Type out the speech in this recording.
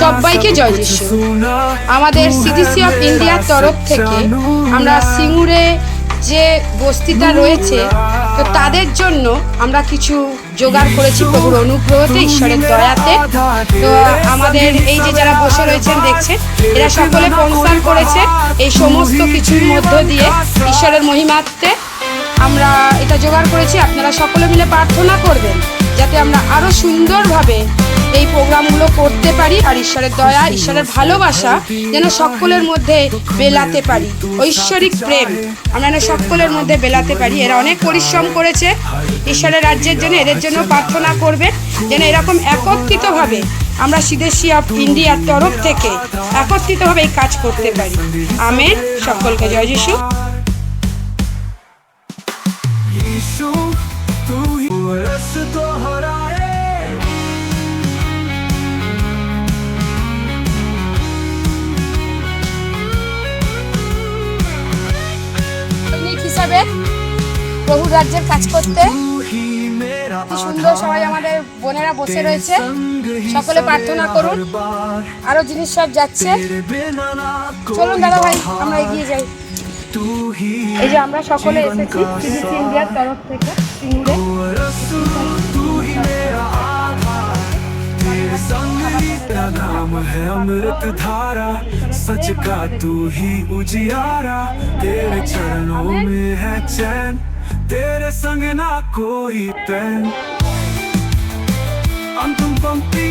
সবাইকে জয় যিশু। আমাদের সিডিসি অফ ইন্ডিয়ার তরফ থেকে আমরা সিঙ্গুরে যে বস্তিটা রয়েছে তো তাদের জন্য আমরা কিছু জোগাড় করেছি প্রভুর অনুগ্রহতে ঈশ্বরের দয়াতে। তো আমাদের এই যে যারা বসে রয়েছেন দেখছেন এরা সকলে পনসার করেছে এই সমস্ত কিছুর মধ্য দিয়ে ঈশ্বরের মহিমাত্মে আমরা এটা জোগাড় করেছি। আপনারা সকলে মিলে প্রার্থনা করবেন যাতে আমরা আরও সুন্দরভাবে এই পারি আর ঈশ্বরের দয়া, ঈশ্বরের ভালোবাসা যেন সকলের মধ্যে বেলাতে পারি। ঐশ্বরিক প্রেম আমরা যেন সকলের মধ্যে বেলাতে পারি। এরা অনেক পরিশ্রম করেছে, ঈশ্বরের রাজ্যের জন্য, এদের জন্য প্রার্থনা করবে যেন এরকম একত্রিতভাবে আমরা সিদেশি অফ ইন্ডিয়ার তরফ থেকে একত্রিতভাবে এই কাজ করতে পারি। আমেন। সকলকে জয় যিশু। यीशु যাবেন প্রভু রাজ্যের কাজ করতে। সুন্দর সবাই আমাদের বোনেরা বসে রয়েছে। সকলে প্রার্থনা করুন। আরও জিনিস সব যাচ্ছে। চলুন দাদা ভাই, আমরা এগিয়ে যাই। এই যে আমরা সকলে এসেছি ইন্ডিয়ার তরফ থেকে नाम है अमृत धारा, सच का तू ही उजियारा। तेरे चरणों में है चैन, तेरे संग ना कोई तैन अंतिम पंक्ति